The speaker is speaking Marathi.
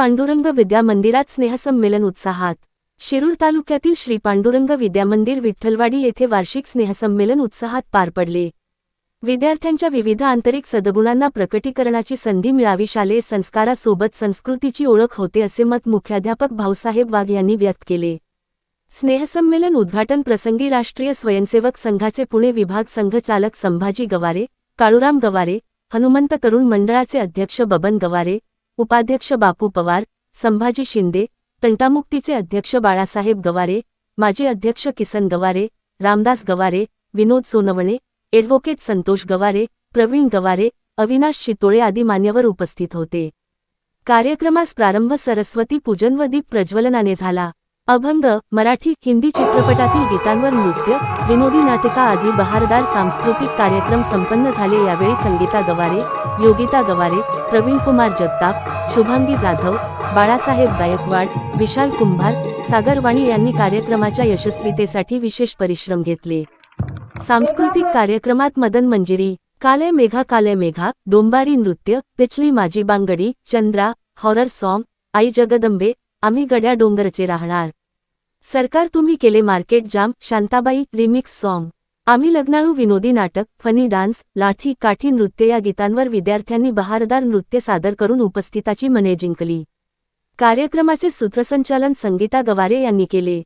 पांडुरंग विद्या मंदिरात स्नेहसंमेलन उत्साहात. शिरूर तालुक्यातील श्री पांडुरंग विद्यामंदिर विठ्ठलवाडी येथे वार्षिक स्नेहसंमेलन उत्साहात पार पडले. विद्यार्थ्यांच्या विविध आंतरिक सद्गुणांना प्रकटीकरणाची संधी मिळावी शालेय संस्कारासोबत संस्कृतीची ओळख होते असे मत मुख्याध्यापक भाऊसाहेब वाघ यांनी व्यक्त केले. स्नेहसंमेलन उद्घाटन प्रसंगी राष्ट्रीय स्वयंसेवक संघाचे पुणे विभाग संघचालक संभाजी गवारे काळूराम गवारे हनुमंत तरुण मंडळाचे अध्यक्ष बबन गवारे उपाध्यक्ष बापू पवार संभाजी शिंदे तंटामुक्तीचे अध्यक्ष बाळासाहेब गवारे माजी अध्यक्ष किसन गवारे रामदास गवारे विनोद सोनवणे ॲडव्होकेट संतोष गवारे प्रवीण गवारे अविनाश शितोळे आदी मान्यवर उपस्थित होते. कार्यक्रमास प्रारंभ सरस्वती पूजन व दीप प्रज्वलनाने झाला. अभंग मराठी हिंदी चित्रपटातील गीतांवर नृत्य विनोदी नाटका आदी बहारदार सांस्कृतिक कार्यक्रम संपन्न झाले यावेळी संगीता गवारे योगिता गवारे प्रवीण कुमार जगताप शुभांगी जाधव बाळासाहेब गायकवाड विशाल कुंभार सागरवाणी यांनी कार्यक्रमाच्या यशस्वीतेसाठी विशेष परिश्रम घेतले. सांस्कृतिक कार्यक्रमात मदन मंजिरी काले मेघा काले मेघा डोंबारी नृत्य पिचली माझी बांगडी चंद्रा हॉरर सॉन्ग आई जगदंबे आम्ही गड्या डोंगरचे राहणार. सरकार तुम्ही केले market jam Shantabai remix song आम्ही लग्नाळू विनोदी नाटक फनी डान्स लाठी काठी नृत्य या गीतांवर विद्यार्थ्यांनी बहारदार नृत्य सादर करून उपस्थिताची मने जिंकली. कार्यक्रमाचे सूत्रसंचालन संगीता गवारे यांनी केले.